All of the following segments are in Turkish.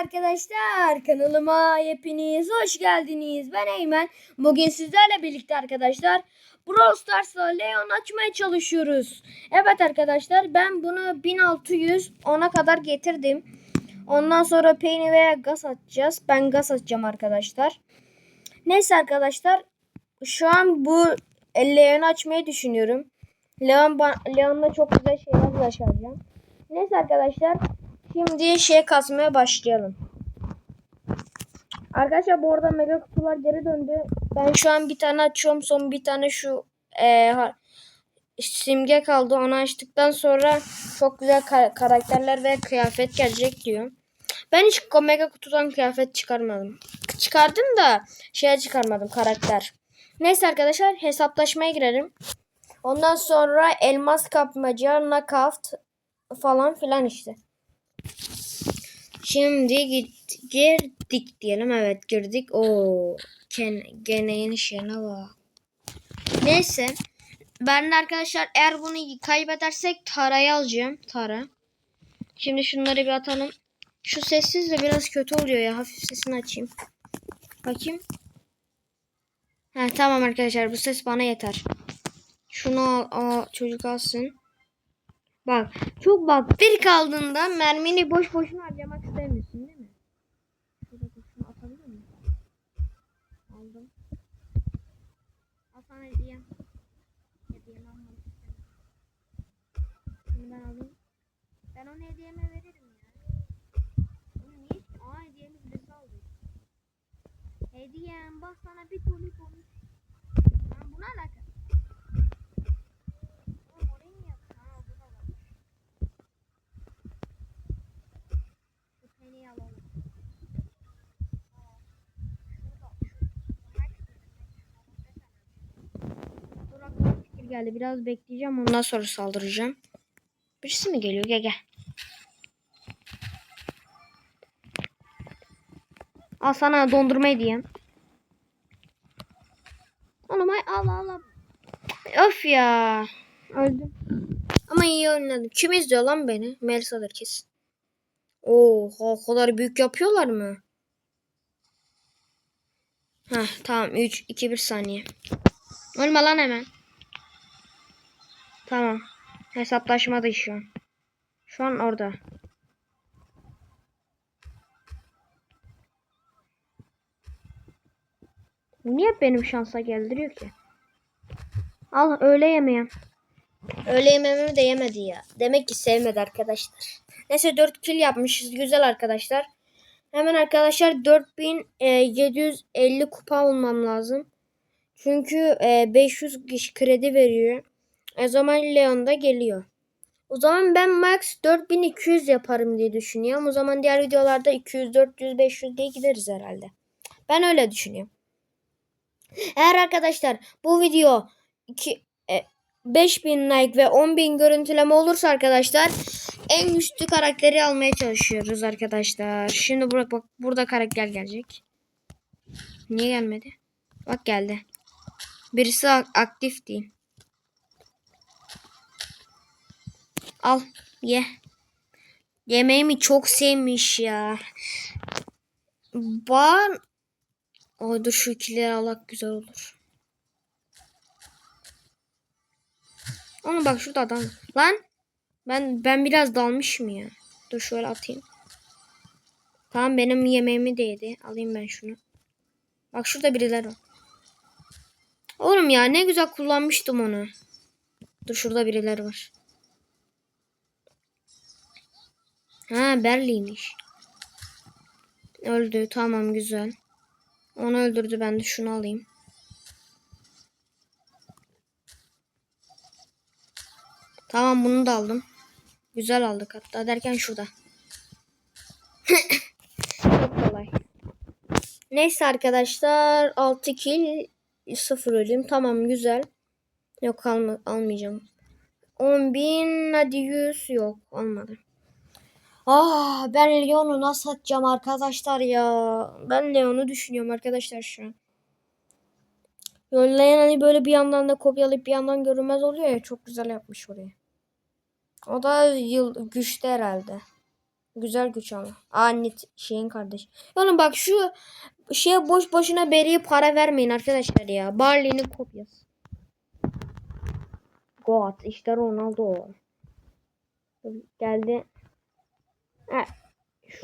arkadaşlar kanalıma hepiniz hoş geldiniz. Ben Eymen. Bugün sizlerle birlikte arkadaşlar Brawl Stars'la Leon açmaya çalışıyoruz. Evet arkadaşlar ben bunu 1600 ona kadar getirdim. Ondan sonra Penny veya gaz atacağız. Ben gaz atacağım arkadaşlar. Neyse arkadaşlar şu an bu Leon'u açmayı düşünüyorum. Leon Leon'la çok güzel şeyler yaşayacağım. Neyse arkadaşlar Şimdi şey kasmaya başlayalım. Arkadaşlar bu arada mega kutular geri döndü. Ben şu an bir tane açıyorum. Son bir tane şu e, simge kaldı. Onu açtıktan sonra çok güzel ka- karakterler ve kıyafet gelecek diyor. Ben hiç mega kutudan kıyafet çıkarmadım. Çıkardım da şeye çıkarmadım karakter. Neyse arkadaşlar hesaplaşmaya girelim. Ondan sonra elmas kapmaca, knockout falan filan işte. Şimdi git, girdik diyelim. Evet girdik. O gene yeni şeyine bak. Neyse. Ben de arkadaşlar eğer bunu kaybedersek Tara'yı alacağım. Tara. Şimdi şunları bir atalım. Şu sessiz de biraz kötü oluyor ya. Hafif sesini açayım. Bakayım. Ha tamam arkadaşlar bu ses bana yeter. Şunu al, al çocuk alsın. Bak çok bak bir kaldığında mermini boş boşuna harcamak istemiyorsun değil mi? Şurada şunu atabilir miyim? Aldım. Al sana hediyem. Hediyemi almak istemiyorum. Şunu ben alayım. Ben onu hediyeme veririm ya. Onu niye? Aa hediyemi birisi aldı. Hediyem bak sana bir tulik olmuş. Lan bu ne? Oğlum oraya niye yaptın? Ha bu da var. Şu peyniri alalım. Aa, şurada, şu- Max dedim, Max. Dur aklıma bir fikir geldi. Biraz bekleyeceğim. Ondan sonra saldıracağım. Birisi mi geliyor? Gel gel. Al sana dondurma hediyem. Oğlum ay al al al. Of ya. Öldüm. Ama iyi oynadım. Kim izliyor lan beni? Melisa'dır kesin. Oo, o kadar büyük yapıyorlar mı? Heh, tamam 3 2 1 saniye. Ölme lan hemen. Tamam. Hesaplaşma şu an. Şu an orada. Bu niye benim şansa geldiriyor ki? Al öğle yemeğim. Öğle yemeğimi de yemedi ya. Demek ki sevmedi arkadaşlar. Neyse 4 kill yapmışız. Güzel arkadaşlar. Hemen arkadaşlar 4750 kupa olmam lazım. Çünkü e, 500 kişi kredi veriyor. O zaman Leon da geliyor. O zaman ben max 4200 yaparım diye düşünüyorum. O zaman diğer videolarda 200, 400, 500 diye gideriz herhalde. Ben öyle düşünüyorum. Eğer arkadaşlar bu video 2 e, 5000 like ve 10.000 görüntüleme olursa arkadaşlar en güçlü karakteri almaya çalışıyoruz arkadaşlar. Şimdi bırak bak burada karakter gelecek. Niye gelmedi? Bak geldi. Birisi ak- aktif değil. Al ye. Yemeğimi çok sevmiş ya. Ben Ay dur şu ikileri alak güzel olur. Ama bak şurada adam. Lan ben ben biraz dalmışım ya. Dur şöyle atayım. Tamam benim yemeğimi de yedi. Alayım ben şunu. Bak şurada birileri var. Oğlum ya ne güzel kullanmıştım onu. Dur şurada birileri var. Ha Berliymiş. Öldü tamam güzel. Onu öldürdü ben de şunu alayım. Tamam bunu da aldım. Güzel aldık hatta derken şurada. Çok kolay. Neyse arkadaşlar 6 kill 0 ölüm. Tamam güzel. Yok alma, almayacağım. 10.000 hadi 100 yok olmadı. Ah ben Leon'u nasıl atacağım arkadaşlar ya. Ben Leon'u düşünüyorum arkadaşlar şu an. Yollayan hani böyle bir yandan da kopyalayıp bir yandan görünmez oluyor ya. Çok güzel yapmış orayı. O da yıl güçlü herhalde. Güzel güç ama. Anne şeyin kardeş. Oğlum bak şu şeye boş boşuna Beri'ye para vermeyin arkadaşlar ya. Barley'nin kopyası. God işte Ronaldo. Geldi. Ha,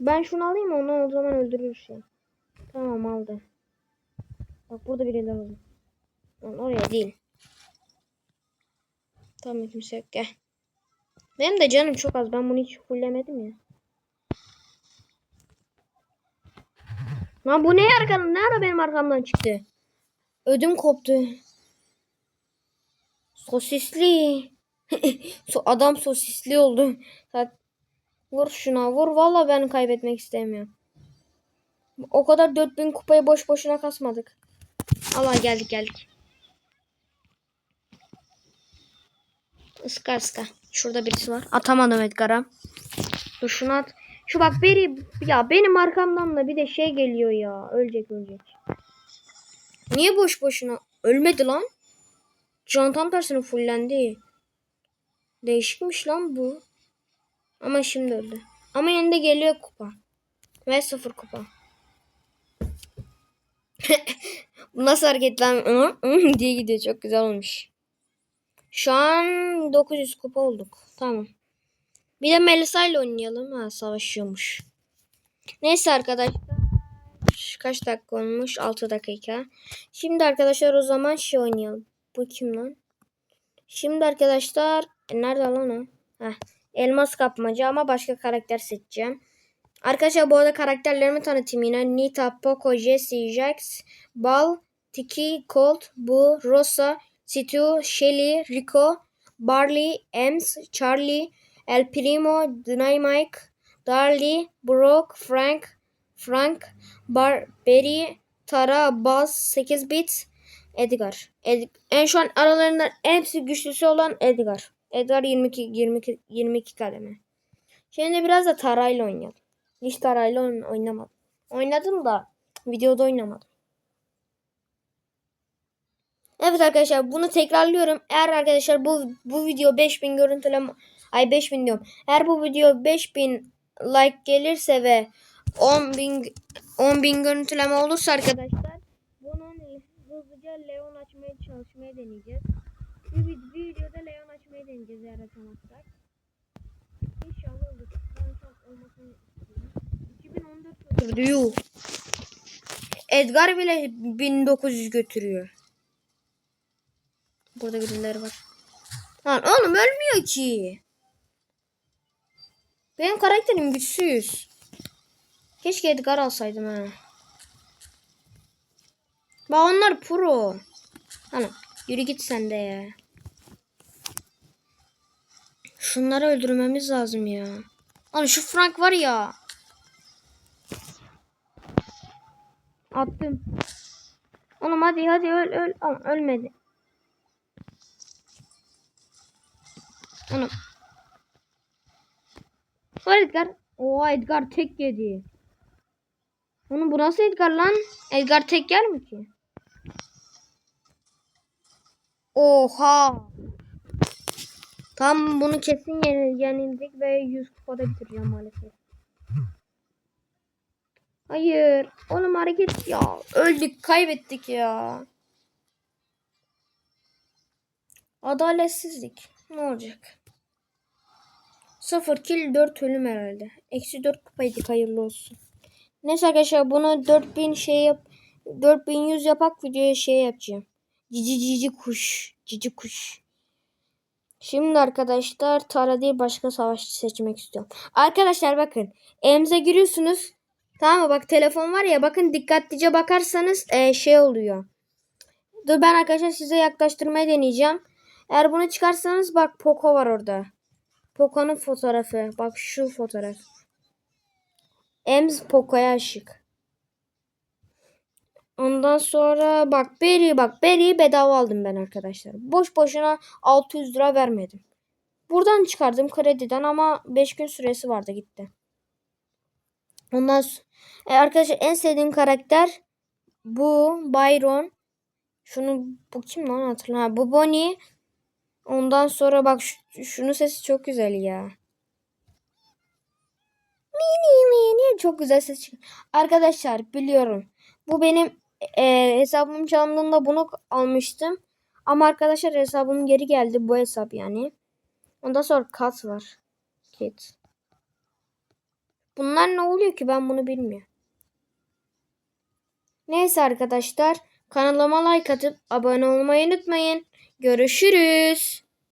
ben şunu alayım? Onu o zaman öldürür şey. Tamam aldı. Bak burada birileri oldu. Lan oraya değil. Tamam kimse yok gel. Benim de canım çok az. Ben bunu hiç fullemedim ya. Lan bu ne arkamdan? Ne ara benim arkamdan çıktı? Ödüm koptu. Sosisli. So- Adam sosisli oldu. Bak, Vur şuna vur. Valla ben kaybetmek istemiyorum. O kadar 4000 kupayı boş boşuna kasmadık. Allah geldik geldik. Iska ıska. Şurada birisi var. Atamadım Edgar'a. Dur şunu at. Şu bak beri ya benim arkamdan da bir de şey geliyor ya. Ölecek ölecek. Niye boş boşuna? Ölmedi lan. Can tam tersine fullendi. Değişikmiş lan bu. Ama şimdi öldü. Ama de geliyor kupa. Ve sıfır kupa. bu nasıl hareket lan? Hı, hı diye gidiyor. Çok güzel olmuş. Şu an 900 kupa olduk. Tamam. Bir de Melisa ile oynayalım. Ha savaşıyormuş. Neyse arkadaşlar. Kaç dakika olmuş? 6 dakika. Şimdi arkadaşlar o zaman şey oynayalım. Bu kim lan? Şimdi arkadaşlar e, nerede lan o? Heh, elmas kapmaca ama başka karakter seçeceğim. Arkadaşlar bu arada karakterlerimi tanıtayım yine. Nita, Poco, Jessie, Jax, Bal, Tiki, Colt, Bu, Rosa, Stu, Shelly, Rico, Barley, Ems, Charlie, El Primo, Dynamite, Darly, Brock, Frank, Frank, Bar, Barry, Tara, Buzz, 8 bit, Edgar. Ed en şu an aralarında hepsi güçlüsü olan Edgar. Edgar 22 22 22 kademe. Şimdi biraz da Tara'yla oynayalım. Hiç Tara'yla oyn- oynamadım. Oynadım da videoda oynamadım. Evet arkadaşlar bunu tekrarlıyorum. Eğer arkadaşlar bu bu video 5000 görüntüleme ay 5000 diyorum. Eğer bu video 5000 like gelirse ve 10.000 10.000 görüntüleme olursa arkadaşlar bunun hızlıca Leon açmaya çalışmaya deneyeceğiz. Bir, bir videoda Leon açmayı deneyeceğiz eğer açamazsak. İnşallah olur. Ben çok olmasını istiyorum. 2014 götürdü yuh. Edgar bile 1900 götürüyor. Burada birileri var. Lan oğlum ölmüyor ki. Benim karakterim güçsüz. Keşke Edgar alsaydım ha. Bak onlar pro. Ana yürü git sen de ya. Şunları öldürmemiz lazım ya. Lan şu Frank var ya. Attım. Oğlum hadi hadi öl öl. Aa, ölmedi. Oğlum. Var Edgar. Oha Edgar tek yedi. Oğlum bu nasıl Edgar lan? Edgar tek yer mi ki? Oha. Tam bunu kesin yenil- yenildik ve 100 kupada bitireceğim maalesef. Hayır. Oğlum hareket ya. Öldük kaybettik ya. Adaletsizlik. Ne olacak? 0 kill 4 ölüm herhalde. Eksi 4 kupaydık hayırlı olsun. Neyse arkadaşlar bunu 4000 şey yap 4100 yapak videoya şey yapacağım. Cici cici kuş. Cici kuş. Şimdi arkadaşlar Tara değil başka savaşçı seçmek istiyorum. Arkadaşlar bakın. Emze giriyorsunuz. Tamam mı? Bak telefon var ya bakın dikkatlice bakarsanız e, şey oluyor. Dur ben arkadaşlar size yaklaştırmayı deneyeceğim. Eğer bunu çıkarsanız bak Poco var orada. Poco'nun fotoğrafı. Bak şu fotoğraf. Ems Poco'ya aşık. Ondan sonra bak Berry bak Berry'i bedava aldım ben arkadaşlar. Boş boşuna 600 lira vermedim. Buradan çıkardım krediden ama 5 gün süresi vardı gitti. Ondan sonra e, arkadaşlar en sevdiğim karakter bu Byron. Şunu bu kim lan hatırlamıyorum. Ha, bu Bonnie. Ondan sonra bak şu, şunun sesi çok güzel ya. mini mini çok güzel ses çıkıyor. Arkadaşlar biliyorum. Bu benim e, hesabım çalındığında bunu almıştım. Ama arkadaşlar hesabım geri geldi bu hesap yani. Ondan sonra kat var. Kit. Bunlar ne oluyor ki ben bunu bilmiyorum. Neyse arkadaşlar kanalıma like atıp abone olmayı unutmayın. Görüşürüz.